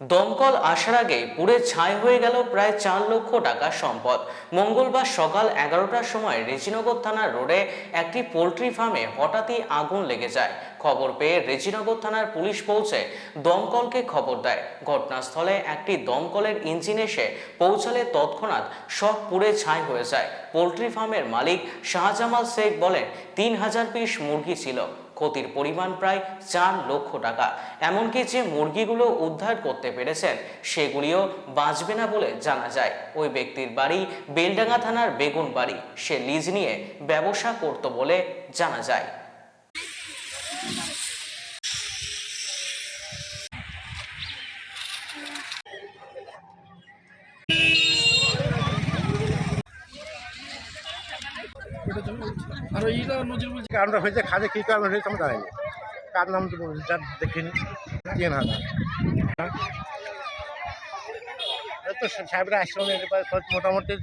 দমকল আসার আগে পুড়ে ছাই হয়ে গেল প্রায় চার লক্ষ টাকা সম্পদ। মঙ্গলবার সকাল এগারোটার সময় রেজিনগর থানার রোডে একটি পোলট্রি ফার্মে হঠাৎই আগুন লেগে যায়। খবর পেয়ে রেজিনগর থানার পুলিশ পৌঁছে দমকলকে খবর দেয়। ঘটনাস্থলে একটি দমকলের ইঞ্জিন এসে পৌঁছালে তৎক্ষণাৎ সব পুড়ে ছাই হয়ে যায়। পোলট্রি ফার্মের মালিক শাহজামাল শেখ বলেন, তিন হাজার পিস মুরগি ছিল। ক্ষতির পরিমাণ প্রায় চার লক্ষ টাকা। এমনকি যে মুরগিগুলো উদ্ধার করতে পেরেছেন, সেগুলিও বাঁচবে না বলে জানা যায়। ওই ব্যক্তির বাড়ি বেলডাঙ্গা থানার বেগুন বাড়ি সে লিজ নিয়ে ব্যবসা করত বলে জানা যায়। আর এইটা নজির বলছে কারণটা হয়েছে খাদে কী কারণ হয়েছে আমরা জানি কার নাম তো যা দেখিনি। তিন হাজার? এই তো সাহেবরা আসলে মোটামুটি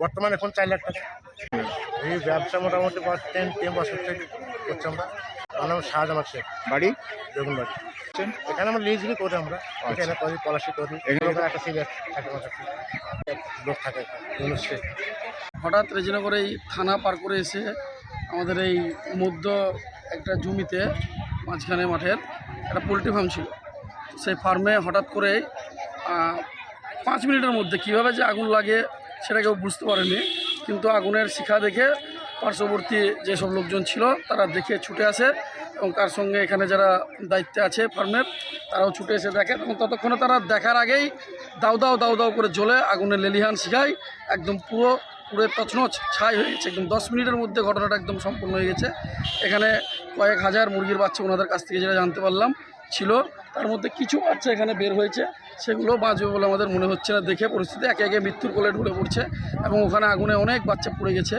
বর্তমানে এখন চার লাখ টাকা। এই ব্যবসা মোটামুটি তিন তিন বছর থেকে করছি আমরা। আমার নাম শাহজামাল শেখ। বাড়ি? বেগুন বাড়ি এখানে আমরা লিজ বি করি আমরা। এখানে করি পলাশি করি। এখানে একটা সিরিয়াস থাকে আমার কাছে। লোক থাকে। হঠাৎ রেজিনগর এই থানা পার করে এসে আমাদের এই মধ্য একটা জমিতে, মাঝখানে মাঠের একটা পোলট্রি ফার্ম ছিল। সেই ফার্মে হঠাৎ করে পাঁচ মিনিটের মধ্যে কীভাবে যে আগুন লাগে সেটা কেউ বুঝতে পারেনি। কিন্তু আগুনের শিখা দেখে পার্শ্ববর্তী যেসব লোকজন ছিল তারা দেখে ছুটে আসে এবং তার সঙ্গে এখানে যারা দায়িত্বে আছে ফার্মের, তারাও ছুটে এসে দেখে এবং ততক্ষণে তারা দেখার আগেই দাউ দাউ দাউ দাউ করে জ্বলে আগুনের লেলিহান শিখায়, একদম পুরো পুরো তছনছ ছাই হয়ে গেছে, একদম দশ মিনিটের মধ্যে ঘটনাটা একদম সম্পূর্ণ হয়ে গেছে। এখানে কয়েক হাজার মুরগির বাচ্চা ওনাদের কাছ থেকে যেটা জানতে পারলাম, ছিল। তার মধ্যে কিছু বাচ্চা এখানে বের হয়েছে, সেগুলো বাঁচবে বলে আমাদের মনে হচ্ছে না। দেখে পরিস্থিতি, একে একে মৃত্যুর কোলে ঢুলে পড়ছে এবং ওখানে আগুনে অনেক বাচ্চা পড়ে গেছে।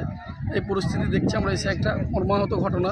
এই পরিস্থিতি দেখছি আমরা, এসে একটা মর্মাহত ঘটনা।